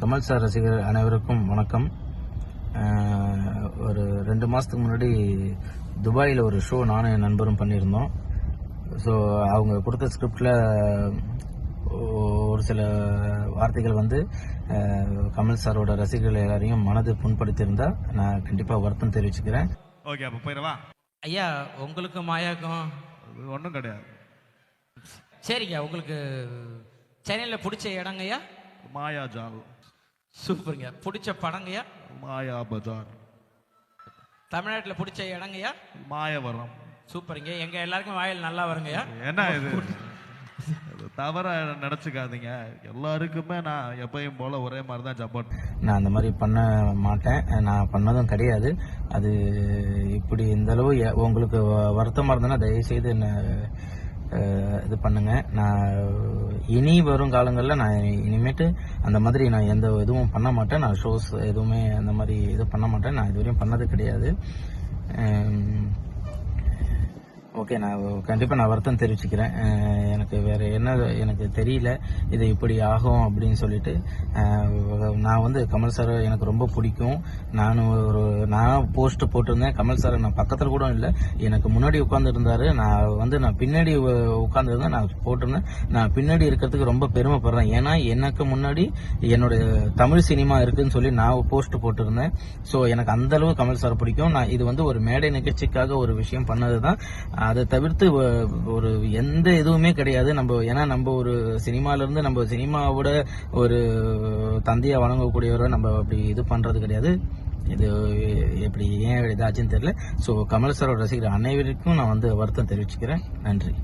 Kamal sir ரசிகர் அனைவருக்கும் வணக்கம். ஒரு ரெண்டு மாதத்துக்கு முன்னாடி துபாயில் ஒரு ஷோ நானும் என் நண்பரும் பண்ணியிருந்தோம். ஸோ அவங்க கொடுத்த ஸ்கிரிப்டில் ஒரு சில வார்த்தைகள் வந்து கமல் சாரோட ரசிகர்கள் எல்லாரையும் மனது புண்படுத்தியிருந்தா நான் கண்டிப்பாக வருத்தம் தெரிவிச்சுக்கிறேன். ஓகே அப்போ போயிடவா? ஐயா உங்களுக்கு மாயாக்கும்? ஒன்றும் கிடையாது. சரிங்க உங்களுக்கு சென்னையில் பிடிச்ச இடங்கய்யா மாயாஜால் சூப்பருங்க. பிடிச்ச படங்கய்யா மாயா பஜார். தமிழ்நாட்டில் பிடிச்ச இடங்கய்யா மாயவரம். சூப்பருங்க. எங்க எல்லாருக்கும் வாயில் நல்லா வருங்கய்யா என்ன இது தவற நினச்சிக்காதீங்க. எல்லாருக்குமே நான் எப்பயும் போல ஒரே மாதிரி தான் சப்போர்ட் நான் அந்த மாதிரி பண்ண மாட்டேன். நான் பண்ணதும் கிடையாது. அது இப்படி இந்த அளவு எ- உங்களுக்கு வ- வருத்தமா இருந்ததுன்னா தயவு செய்து என்ன இது பண்ணுங்க. நான் இனி வரும் காலங்களில் நான் இனிமேட்டு அந்த மாதிரி நான் எந்த இதுவும் பண்ண மாட்டேன். நான் ஷோஸ் எதுவுமே அந்த மாதிரி இது பண்ண மாட்டேன். நான் இதுவரையும் பண்ணது கிடையாது. ஓகே நான் கண்டிப்பாக நான் வருத்தம் தெரிவிச்சுக்கிறேன். எனக்கு வேறு என்ன எனக்கு தெரியல இது இப்படி ஆகும் அப்படின்னு சொல்லிட்டு. நான் வந்து கமல் சார் எனக்கு ரொம்ப பிடிக்கும். நான் ஒரு நான் போஸ்ட் போட்டிருந்தேன். கமல் சார் நான் பக்கத்தில் கூட இல்லை. எனக்கு முன்னாடி உட்காந்துருந்தாரு நான் வந்து நான் பின்னாடி உட்காந்துருந்தேன் நான் போட்டிருந்தேன். நான் பின்னாடி இருக்கிறதுக்கு ரொம்ப பெருமைப்படுறேன். ஏன்னா எனக்கு முன்னாடி என்னுடைய தமிழ் சினிமா இருக்குதுன்னு சொல்லி நான் போஸ்ட் போட்டிருந்தேன். ஸோ எனக்கு அந்தளவு கமல் சார் பிடிக்கும். நான் இது வந்து ஒரு மேடை நிகழ்ச்சிக்காக ஒரு விஷயம் பண்ணது தான் தவிர்த்து ஒரு எந்த இதுவுமே கிடையாது. நம்ம ஏன்னா நம்ம ஒரு சினிமால இருந்து நம்ம சினிமாவோட ஒரு தந்தையை வழங்கக்கூடியவரை நம்ம அப்படி இது பண்றது கிடையாது. இது எப்படி ஏன் இதாச்சுன்னு தெரியல. ஸோ கமல் சாரோட ரசிகர் அனைவருக்கும் நான் வந்து வருத்தம் தெரிவிச்சுக்கிறேன். நன்றி.